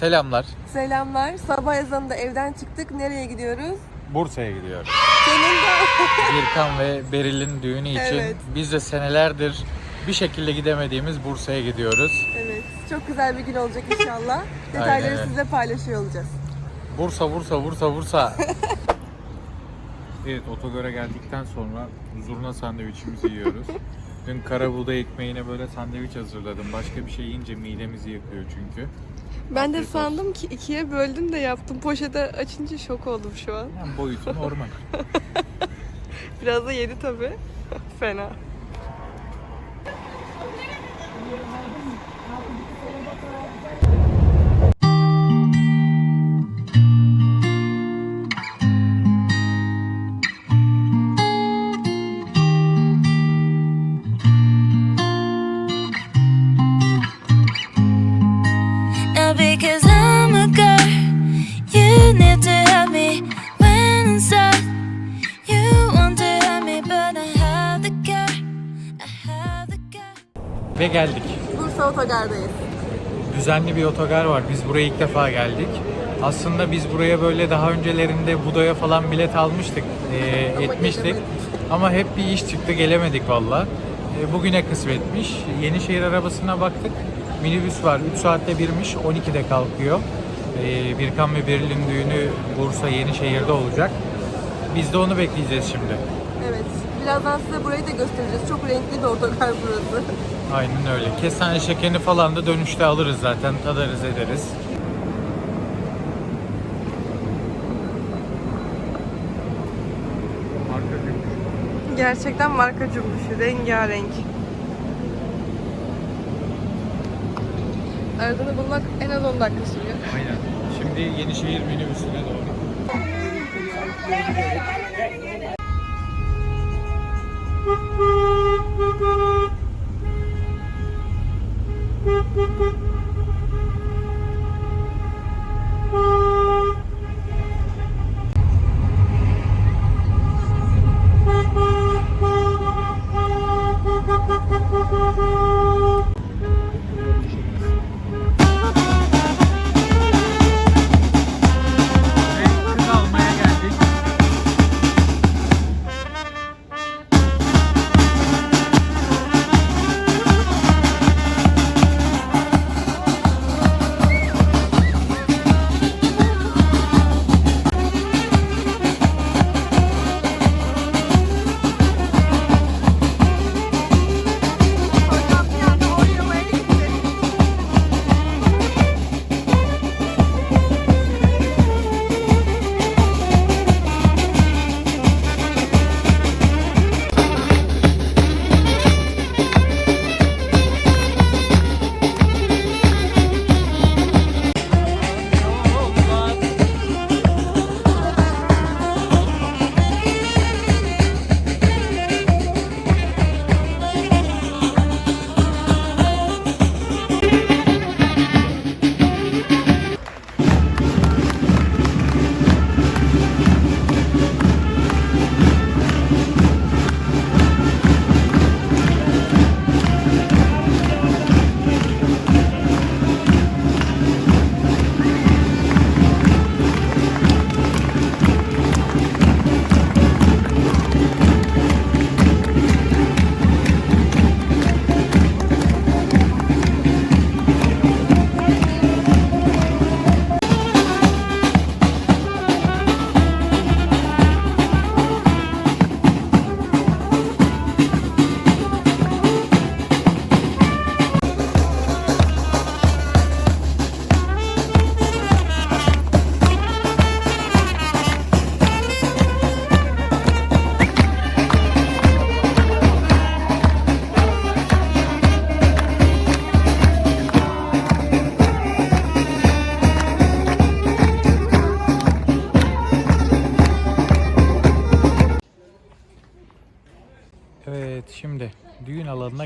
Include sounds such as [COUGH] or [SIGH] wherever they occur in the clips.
Selamlar. Selamlar. Sabah ezanında evden çıktık. Nereye gidiyoruz? Bursa'ya gidiyor. Sonunda. [LAUGHS] Birkan ve Beril'in düğünü için Evet. biz de senelerdir bir şekilde gidemediğimiz Bursa'ya gidiyoruz. evet. Çok güzel bir gün olacak inşallah. [LAUGHS] Detayları öyle. size paylaşıyor olacağız. Bursa, Bursa, Bursa, Bursa. [LAUGHS] evet, otogara geldikten sonra zurna sandviçimizi yiyoruz. Dün kara buğday ekmeğine böyle sandviç hazırladım. Başka bir şey yiyince midemizi yakıyor çünkü. Ben de sandım ki ikiye böldüm de yaptım. Poşete açınca şok oldum şu an. Yani boyutu normal. [LAUGHS] Biraz da yedi tabii. [LAUGHS] Fena. Ve geldik. Bursa Otogar'dayız. Düzenli bir otogar var. Biz buraya ilk defa geldik. Aslında biz buraya böyle daha öncelerinde Buda'ya falan bilet almıştık, e, etmiştik. Ama hep bir iş çıktı, gelemedik valla. E, bugüne kısmetmiş. Yenişehir arabasına baktık. Minibüs var, 3 saatte birmiş, 12'de kalkıyor. E, Birkan ve Beril'in düğünü Bursa Yenişehir'de olacak. Biz de onu bekleyeceğiz şimdi. Birazdan size burayı da göstereceğiz. Çok renkli bir otogar burası. Aynen öyle. Kestane şekerini falan da dönüşte alırız zaten, tadarız ederiz. Gerçekten marka cümbüşü. Rengarenk. Aradığını bulmak en az 10 dakika sürüyor. Aynen. Şimdi Yenişehir minibüsüne doğru.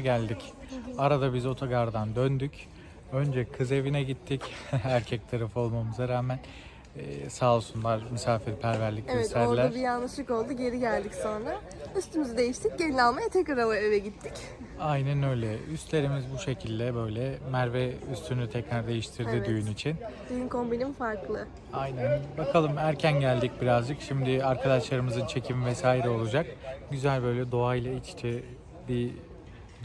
Geldik. Arada biz otogardan döndük. Önce kız evine gittik. [LAUGHS] Erkek tarafı olmamıza rağmen. Ee, sağ olsunlar misafirperverlik Evet gösterdiler. orada bir yanlışlık oldu. Geri geldik sonra. Üstümüzü değiştik. Gelin almaya tekrar eve- eve gittik. Aynen öyle. Üstlerimiz bu şekilde böyle. Merve üstünü tekrar değiştirdi Evet. düğün için. Düğün kombinim farklı. Aynen. Bakalım erken geldik birazcık. Şimdi arkadaşlarımızın çekimi vesaire olacak. Güzel böyle doğayla iç içe bir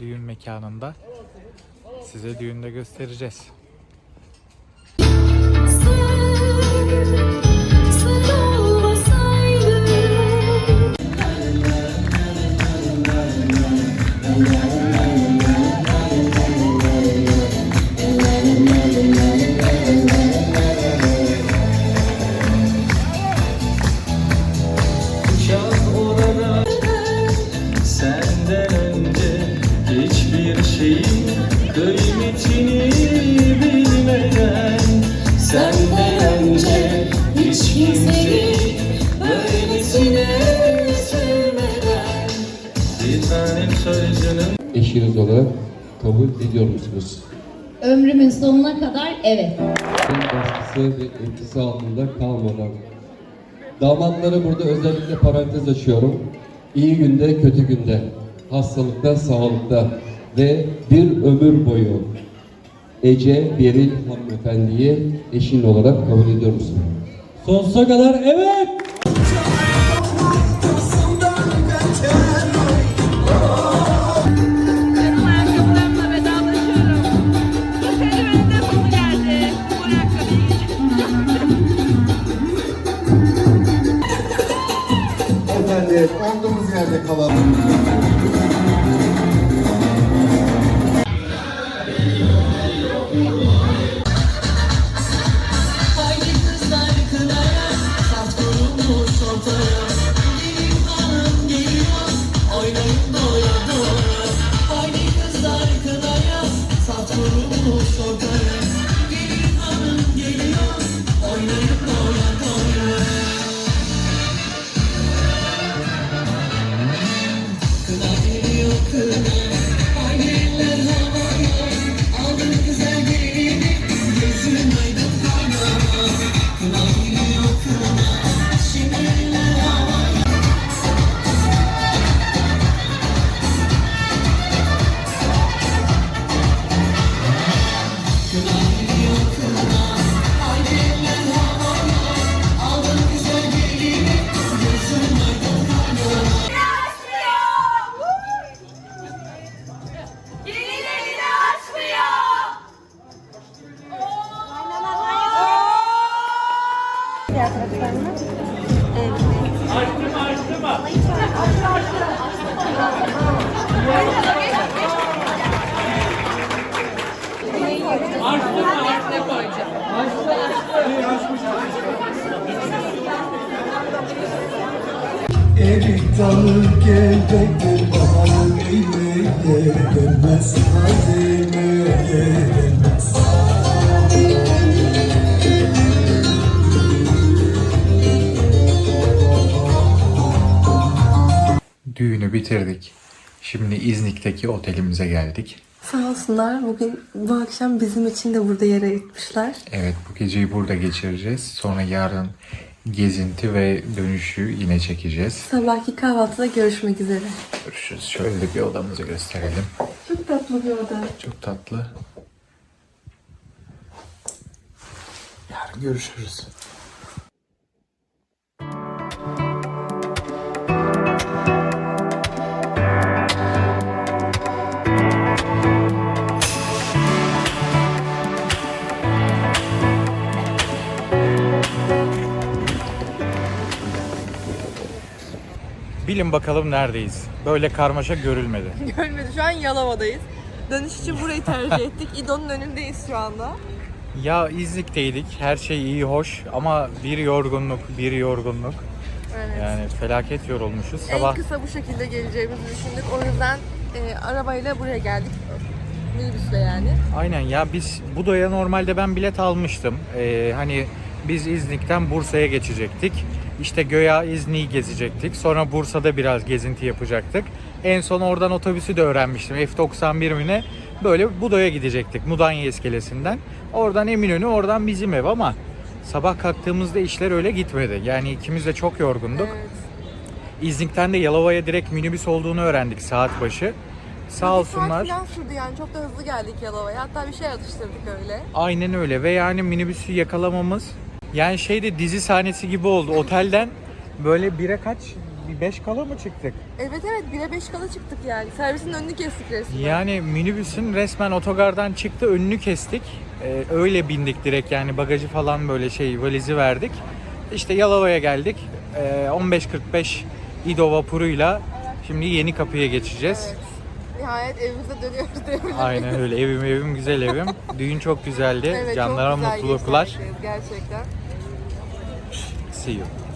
düğün mekanında size düğünde göstereceğiz. Eşiniz olarak kabul ediyor musunuz? Ömrümün sonuna kadar evet. baskısı ve etkisi altında kalmadan. Damatları burada özellikle parantez açıyorum. İyi günde, kötü günde, hastalıkta, sağlıkta ve bir ömür boyu Ece Beril hanımefendiyi eşin olarak kabul ediyor musun? Sonsuza kadar evet! Efendim olduğumuz yerde kalalım. Erik dalı gelecektir baharın eyleye gelmez hazine gelmez. Düğünü bitirdik. Şimdi İznik'teki otelimize geldik. Sağ olsunlar. Bugün bu akşam bizim için de burada yer ayırtmışlar. Evet bu geceyi burada geçireceğiz. Sonra yarın gezinti ve dönüşü yine çekeceğiz. Sabahki kahvaltıda görüşmek üzere. Görüşürüz. Şöyle de bir odamızı gösterelim. Çok tatlı bir oda. Çok tatlı. Yarın görüşürüz. Bilin bakalım neredeyiz. Böyle karmaşa görülmedi. [LAUGHS] Görmedi. Şu an Yalova'dayız. Dönüş için burayı tercih [LAUGHS] ettik. İdo'nun önündeyiz şu anda. Ya İznik'teydik. Her şey iyi hoş ama bir yorgunluk, bir yorgunluk. Evet. Yani felaket yorulmuşuz. Sabah En kısa bu şekilde geleceğimizi düşündük. O yüzden e, arabayla buraya geldik. Minibüsle yani. aynen ya biz Budo'ya normalde ben bilet almıştım. Ee, hani biz İznik'ten Bursa'ya geçecektik. İşte Göya İznik'i gezecektik. Sonra Bursa'da biraz gezinti yapacaktık. En son oradan otobüsü de öğrenmiştim. F91 mi ne? Böyle Budo'ya gidecektik. Mudanya iskelesinden. Oradan Eminönü, oradan bizim ev ama sabah kalktığımızda işler öyle gitmedi. Yani ikimiz de çok yorgunduk. Evet. İznik'ten de Yalova'ya direkt minibüs olduğunu öğrendik saat başı. Sağ Bir olsunlar. saat falan sürdü yani çok da hızlı geldik Yalova'ya. Hatta bir şey atıştırdık öyle. Aynen öyle ve yani minibüsü yakalamamız yani şeyde dizi sahnesi gibi oldu. Otelden böyle bire kaç? Bir beş kala mı çıktık? Evet evet 1'e 5 kala çıktık yani. Servisin önünü kestik resmen. Yani minibüsün resmen otogardan çıktı önünü kestik. Ee, öyle bindik direkt yani bagajı falan böyle şey valizi verdik. İşte Yalova'ya geldik. Ee, 15.45 İdo vapuruyla şimdi yeni kapıya geçeceğiz. Evet. Nihayet evimize dönüyoruz diyebilirim. Aynen öyle evim evim güzel evim. [LAUGHS] Düğün çok güzeldi. Evet, Canlara çok güzel mutluluklar. Gerçekten. See you.